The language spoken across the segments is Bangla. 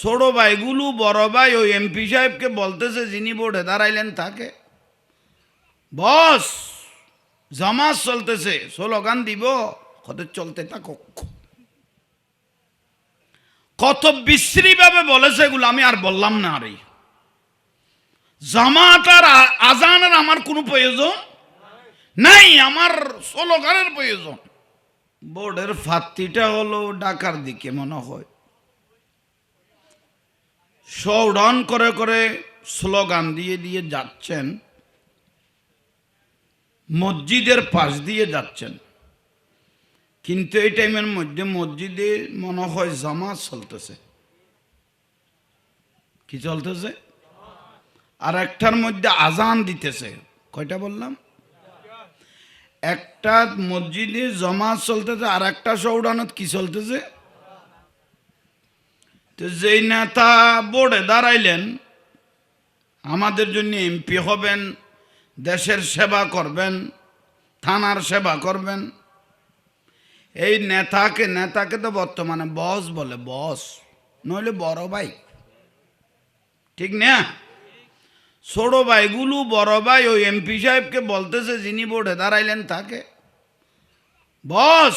ছোট ভাইগুলো বড় ভাই, ওই এমপি সাহেবকে বলতেছে যিনি বোর্ডে দাঁড়াইলেন তাকে বস জামাজ চলতেছে, স্লোগান দিব, কত চলতে থাকো কত বিশ্রী ভাবে বলেছে এগুলো আমি আর বললাম না আরে জামাত আর আজানের আমার কোনো প্রয়োজন নাই, আমার স্লোগানের প্রয়োজন। বোর্ডের ফাত্তিটা হলো ডাকার দিকে মনে হয়। শোডাউন করে করে স্লোগান দিয়ে দিয়ে যাচ্ছেন। মসজিদের পাশ দিয়ে যাচ্ছেন। কিন্তু এই টাইমের মধ্যে মসজিদে মনে হয় জামাত চলতেছে। কি চলতেছে? আর একটার মধ্যে আজান দিতেছে। কয়টা বললাম? একটা মসজিদে জমাত চলতেছে আর একটা সৌডানত কি চলতেছে? তো যেই নেতা বোর্ডে দাঁড়াইলেন, আমাদের জন্য এমপি হবেন, দেশের সেবা করবেন, থানার সেবা করবেন। এই নেতাকে নেতাকে তো বর্তমানে বস বলে বস নইলে বড় ভাই। ঠিক না? ছোট ভাইগুলো বড় ভাই, ওই এমপি সাহেবকে বলতেছে যিনি বোর্ডে দাঁড়াইলেন তাকে। বস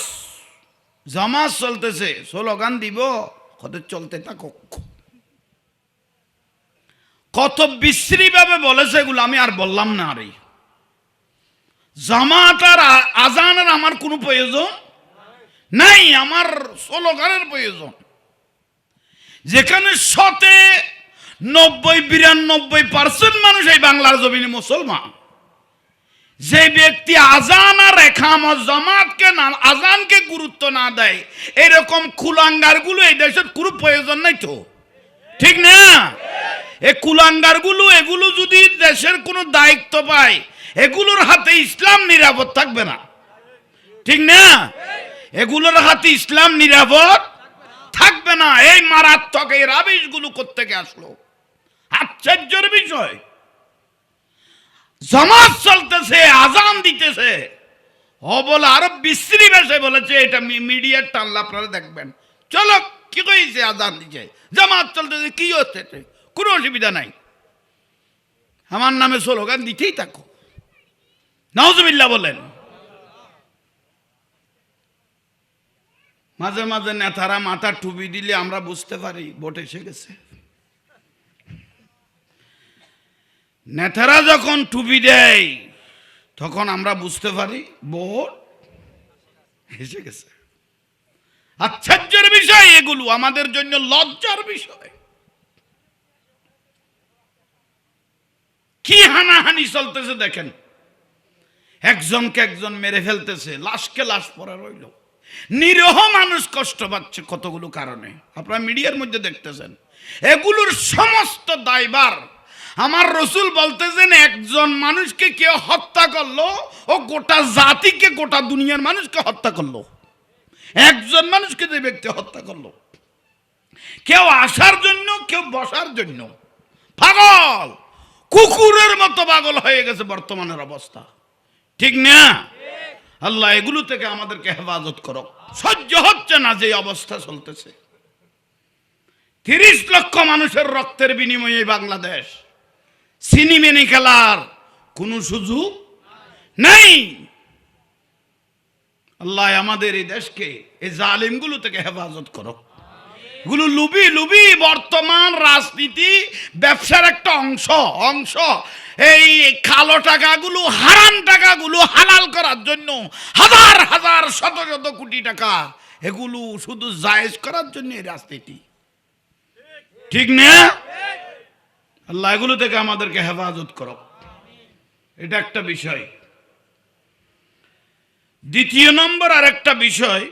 জামাজ চলতেছে, স্লোগান দিব, কত চলতে থাকো কত বিশ্রী ভাবে বলেছে এগুলো, আমি আর বললাম না আরে। জামাত আর আজানের আমার কোনো প্রয়োজন নাই, আমার স্লোগানের প্রয়োজন। যেখানে শতে নব্বই বিরানব্বই পার্সেন্ট মানুষ এই বাংলার জমিনে মুসলমান। যে ব্যক্তি আজান আর একামত জামাতকে না, আজানকে গুরুত্ব না দেয়, এরকম কুলাঙ্গারগুলো এই দেশের কোনো প্রয়োজন নাই তো। ঠিক না? এই কুলাঙ্গারগুলো এগুলো যদি দেশের কোনো দায়িত্ব পায়, এগুলোর হাতে ইসলাম নিরাপদ থাকবে না। ঠিক না? এগুলোর হাতে ইসলাম নিরাপদ থাকবে না। এই মারাত্মক এই রাবিশগুলো কোথেকে আসলো? আশ্চর্যের বিষয়। জমাজ চলতেছে আজান দিতেছে। ও বলে আরও বিশ্রী বেশে বলেছে এটা মিডিয়ার টানলে আপনারা দেখবেন। চলো কি কইছে আজান দিছে জামাত চলতেছে কি হচ্ছে? কোনো অসুবিধা নাই। আমার নামে স্লোগান দিতেই থাকো। নওজবিল্লা বলেন। মাঝে মাঝে নেতারা মাথা টুপি দিলে আমরা বুঝতে পারি ভোট এসে গেছে। নেতারা যখন টুপি দেয়, তখন আমরা বুঝতে পারি ভোট এসে গেছে। আশ্চর্যের বিষয় এগুলো, আমাদের জন্য লজ্জার বিষয়। কি হানাহানি চলতেছে দেখেন। একজনকে একজন মেরে ফেলতেছে, লাশকে লাশ পরে রইল। নিরহ মানুষ কষ্ট পাচ্ছে কতগুলো কারণে। আপনারা মিডিয়ার মধ্যে দেখতেছেন। এগুলোর সমস্ত দায়বার আমার রসুল বলতেছেন, একজন মানুষকে কেউ হত্যা করল ও গোটা জাতিকে, গোটা দুনিয়ার মানুষকে হত্যা করল। একজন মানুষকে যে ব্যক্তি হত্যা করল। কেউ আসার জন্য, কেউ বসার জন্য। পাগল! কুকুরের মতো পাগল হয়ে গেছে বর্তমানের অবস্থা। ঠিক না? আল্লাহ এগুলো থেকে আমাদেরকে হেফাজত করো। সহ্য হচ্ছে না যে অবস্থা চলতেছে। তিরিশ লক্ষ মানুষের রক্তের বিনিময়ে বাংলাদেশ। সিনিমেনি খেলার। কোনো সুযোগ নেই। আল্লাহ আমাদের এই দেশকে, এই জালিমগুলো থেকে হেফাজত করো এগুলো লুবি লুবি বর্তমান রাজনীতি ব্যবসার একটা অংশ অংশ। এই কালো টাকাগুলো, হারাম টাকাগুলো হালাল করার জন্য হাজার হাজার, শত শত কোটি টাকা এগুলো শুধু জায়েজ করার জন্য এই রাজনীতি। ঠিক না? আল্লাহ এগুলো থেকে আমাদেরকে হেফাজত করো। এটা একটা বিষয়। দ্বিতীয় নম্বর আর একটা বিষয়